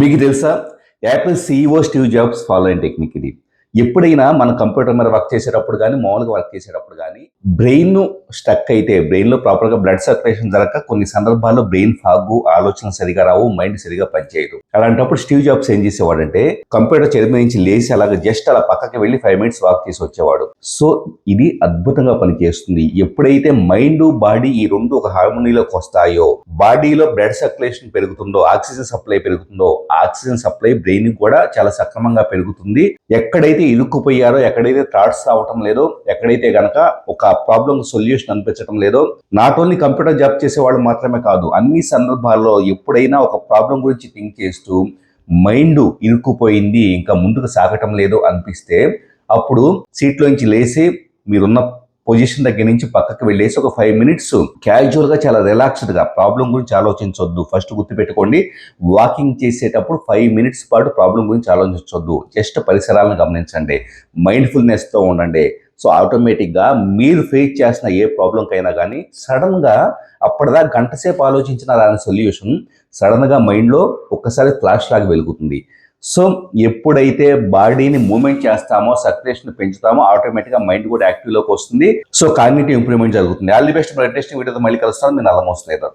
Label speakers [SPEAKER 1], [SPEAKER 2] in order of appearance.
[SPEAKER 1] మీకు తెలుసా? Apple CEO Steve Jobs follow అయిన టెక్నిక్ ఇది. ఎప్పుడైనా మన కంప్యూటర్ మీద వర్క్ చేసేటప్పుడు కానీ మామూలుగా వర్క్ చేసేటప్పుడు కానీ బ్రెయిన్ స్టక్ అయితే బ్రెయిన్లో ప్రాపర్గా బ్లడ్ సర్క్యులేషన్ జరగక కొన్ని సందర్భాల్లో బ్రెయిన్ ఫాగ్ ఆలోచన సరిగా రావు మైండ్ సరిగా పనిచేయదు. అలాంటప్పుడు స్టీవ్ జాబ్స్ ఏం చేసేవాడంటే కంప్యూటర్ చదివి నుంచి లేచి అలాగ జస్ట్ అలా పక్కకి వెళ్ళి ఫైవ్ మినిట్స్ వాక్ చేసి వచ్చేవాడు. సో ఇది అద్భుతంగా పనిచేస్తుంది. ఎప్పుడైతే మైండ్ బాడీ ఈ రెండు ఒక హార్మోనీలోకి వస్తాయో బాడీలో బ్లడ్ సర్క్యులేషన్ పెరుగుతుందో ఆక్సిజన్ సప్లై పెరుగుతుందో ఆక్సిజన్ సప్లై బ్రెయిన్ కూడా చాలా సక్రమంగా పెరుగుతుంది. ఎక్కడైతే ఇరుక్కుపోయారో ఎక్కడైతే థాట్స్ రావటం లేదో ఎక్కడైతే గనక ఒక ప్రాబ్లం సొల్యూషన్ అనిపించడం లేదు నాట్ ఓన్లీ కంప్యూటర్ జాబ్ చేసే వాళ్ళు మాత్రమే కాదు అన్ని సందర్భాల్లో ఎప్పుడైనా ఒక ప్రాబ్లం గురించి థింక్ చేస్తూ మైండ్ ఇరుక్కుపోయింది ఇంకా ముందుకు సాగటం లేదు అనిపిస్తే అప్పుడు సీట్లోంచి లేచి మీరున్న పొజిషన్ దగ్గర నుంచి పక్కకి వెళ్ళేసి ఒక ఫైవ్ మినిట్స్ క్యాజువల్గా చాలా రిలాక్స్డ్గా ప్రాబ్లం గురించి ఆలోచించొద్దు ఫస్ట్ గుర్తుపెట్టుకోండి వాకింగ్ చేసేటప్పుడు ఫైవ్ మినిట్స్ పాటు ప్రాబ్లం గురించి ఆలోచించొద్దు జస్ట్ పరిసరాలను గమనించండి మైండ్ఫుల్నెస్తో ఉండండి సో ఆటోమేటిక్గా మీరు ఫేస్ చేసిన ఏ ప్రాబ్లంకైనా కానీ సడన్గా అప్పటిదా గంట సేపు ఆలోచించిన దాని సొల్యూషన్ సడన్గా మైండ్లో ఒక్కసారి ఫ్లాష్ లాగా వెలుగుతుంది. సో ఎప్పుడైతే బాడీని మూమెంట్ చేస్తామో సర్క్యులేషన్ పెంచుతామో ఆటోమేటిక్గా మైండ్ కూడా యాక్టివ్లోకి వస్తుంది. సో కాగ్నిటివ్ ఇంప్రూవ్మెంట్ జరుగుతుంది. All the best blood testing వీడియోతో మళ్ళీ కలుస్తాను. నేను అలా మోసలేదు